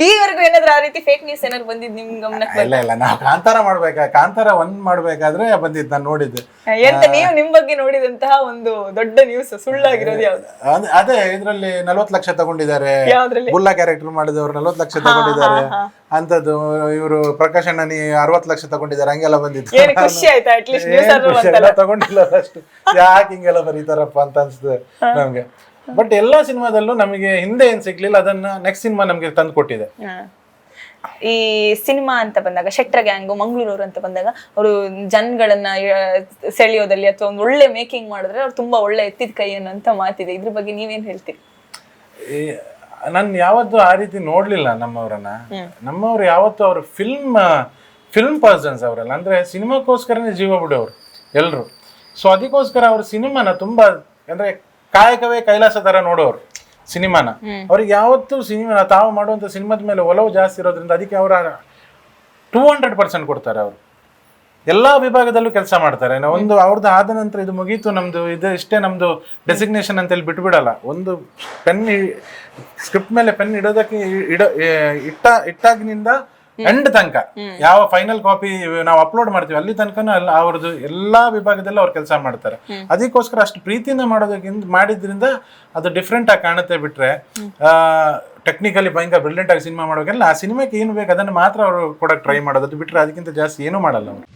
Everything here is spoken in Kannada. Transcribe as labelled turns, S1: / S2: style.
S1: ಈವರೆಗೂ ಏನಾದ್ರು ಆ ರೀತಿ ಫೇಕ್ ನ್ಯೂಸ್ ಏನಾದ್ರು ಬಂದಿದ್ ನಿಮ್ ಗಮನಕ್ಕೆ
S2: ಇಲ್ಲ ಇಲ್ಲ ನಾವು ಕಾಂತಾರ ಮಾಡ್ಬೇಕಾ ಕಾಂತಾರ ಒಂದ್ ಮಾಡ್ಬೇಕಾದ್ರೆ ಬಂದಿದ್ ನಾನು ನೋಡಿದ್ದೆ.
S1: ಎಂತ ನೀವು ನಿಮ್ ಬಗ್ಗೆ ನೋಡಿದಂತಹ ಒಂದು ದೊಡ್ಡ ನ್ಯೂಸ್ ಸುಳ್ಳಾಗಿರೋದು ಯಾವ್ದು?
S2: ಅದ್- ಇದ್ರಲ್ಲಿ ನಲ್ವತ್ ಲಕ್ಷ ತಗೊಂಡಿದ್ದಾರೆ. ಬುಲ್ಲಾ ಕ್ಯಾರೆಕ್ಟರ್ ಮಾಡಿದವರು ನಲ್ವತ್ ಲಕ್ಷ ತಗೊಂಡಿದ್ದಾರೆ. ಅಂತದ್ದು ಇವರು ಪ್ರಕಾಶ್ ಅಣ್ಣನಿ ಅರವತ್ ಲಕ್ಷ ತಗೊಂಡಿದ್ದಾರೆ ಹಂಗೆಲ್ಲ ಬಂದಿತ್ತು
S1: ಖುಷಿ ಆಯ್ತಾ? ಅಟ್ಲೀಸ್ಟ್
S2: ತಗೊಂಡಿಲ್ಲ ಅಷ್ಟು ಯಾಕೆ ಹಿಂಗೆಲ್ಲ ಬರೀತಾರಪ್ಪ ಅಂತ ಅನ್ಸುತ್ತೆ ನಮ್ಗೆ. ಬಟ್ ಎಲ್ಲಾ ಸಿನಿಮಾದಲ್ಲೂ ನಮಗೆ ಹಿಂದೆ ಏನ್ ಸಿಗ್ಲಿಲ್ಲ ಅದನ್ನ ನೆಕ್ಸ್ಟ್ ಸಿನಿಮಾ ನಮಗೆ ತಂದು ಕೊಟ್ಟಿದೆ.
S1: ಈ ಸಿನಿಮಾ ಅಂತ ಬಂದಾಗ ಶೆಟ್ರ ಗ್ಯಾಂಗು ಮಂಗಳೂರು ಅಂತ ಬಂದಾಗ ಅವರು ಜನಗಳನ್ನ ಸೆಳೆಯೋದಲ್ಲಿ ಅಥವಾ ಒಂದು ಒಳ್ಳೆ ಮೇಕಿಂಗ್ ಮಾಡಿದ್ರೆ ಅವ್ರು ತುಂಬಾ ಒಳ್ಳೆ ಎತ್ತಿದ ಕೈ ಅನ್ನೋಂತ ಮಾತಿದೆ. ಇದ್ರ ಬಗ್ಗೆ ನೀವೇನ್ ಹೇಳ್ತೀರಿ?
S2: ನಾನು ಯಾವತ್ತೂ ಆ ರೀತಿ ನೋಡ್ಲಿಲ್ಲ ನಮ್ಮವರನ್ನ. ನಮ್ಮವ್ರು ಯಾವತ್ತೂ ಅವ್ರ ಫಿಲ್ಮ್ ಫಿಲ್ಮ್ ಪರ್ಸನ್ಸ್ ಅವರೆಲ್ಲ. ಅಂದ್ರೆ ಸಿನಿಮಾಕ್ಕೋಸ್ಕರನೇ ಜೀವ ಬಿಡೋರು ಎಲ್ಲರೂ ಸೊ ಅದಕ್ಕೋಸ್ಕರ ಅವ್ರ ಸಿನಿಮಾನ ತುಂಬಾ ಅಂದ್ರೆ ಕಾಯಕವೇ ಕೈಲಾಸ ತರ ನೋಡೋರು ಸಿನಿಮಾನ. ಅವ್ರಿಗೆ ಯಾವತ್ತೂ ಸಿನಿಮಾ ತಾವು ಮಾಡುವಂತ ಸಿನಿಮಾದ ಮೇಲೆ ಒಲವು ಜಾಸ್ತಿ ಇರೋದ್ರಿಂದ ಅದಕ್ಕೆ ಅವರ ಟೂ ಹಂಡ್ರೆಡ್ ಪರ್ಸೆಂಟ್ ಕೊಡ್ತಾರೆ ಅವರು. ಎಲ್ಲಾ ವಿಭಾಗದಲ್ಲೂ ಕೆಲಸ ಮಾಡ್ತಾರೆ. ಒಂದು ಅವ್ರದ್ದು ಆದ ನಂತರ ಇದು ಮುಗೀತು ನಮ್ದು ಇದು ಇಷ್ಟೇ ನಮ್ದು ಡೆಸಿಗ್ನೇಷನ್ ಅಂತೇಳಿ ಬಿಟ್ಬಿಡಲ್ಲ. ಒಂದು ಪೆನ್ ಸ್ಕ್ರಿಪ್ಟ್ ಮೇಲೆ ಪೆನ್ ಇಡೋದಕ್ಕೆ ಇಡ ಇಟ್ಟ ಇಟ್ಟಾಗಿನಿಂದ ಎಂಡ್ ತನಕ. ಯಾವ ಫೈನಲ್ ಕಾಪಿ ನಾವು ಅಪ್ಲೋಡ್ ಮಾಡ್ತೀವಿ ಅಲ್ಲಿ ತನಕನೂ ಅಲ್ಲ ಅವ್ರದ್ದು ಎಲ್ಲಾ ವಿಭಾಗದಲ್ಲೂ ಅವ್ರು ಕೆಲಸ ಮಾಡ್ತಾರೆ. ಅದಕ್ಕೋಸ್ಕರ ಅಷ್ಟು ಪ್ರೀತಿಯಿಂದ ಮಾಡೋದಕ್ಕಿಂತ ಮಾಡಿದ್ರಿಂದ ಅದು ಡಿಫ್ರೆಂಟ್ ಆಗಿ ಕಾಣುತ್ತೆ ಬಿಟ್ರೆ ಟೆಕ್ನಿಕಲಿ ಭಯಂಕರ ಬ್ರಿಲಿಯಂಟ್ ಆಗಿ ಸಿನಿಮಾ ಮಾಡೋಕೆಲ್ಲ ಆ ಸಿನಿಮಾಕ್ಕೆ ಏನು ಬೇಕು ಅದನ್ನು ಮಾತ್ರ ಅವರು ಕೊಡಕ್ಕೆ ಟ್ರೈ ಮಾಡೋದು. ಬಿಟ್ರೆ ಅದಕ್ಕಿಂತ ಜಾಸ್ತಿ ಏನೂ ಮಾಡಲ್ಲ ಅವರು.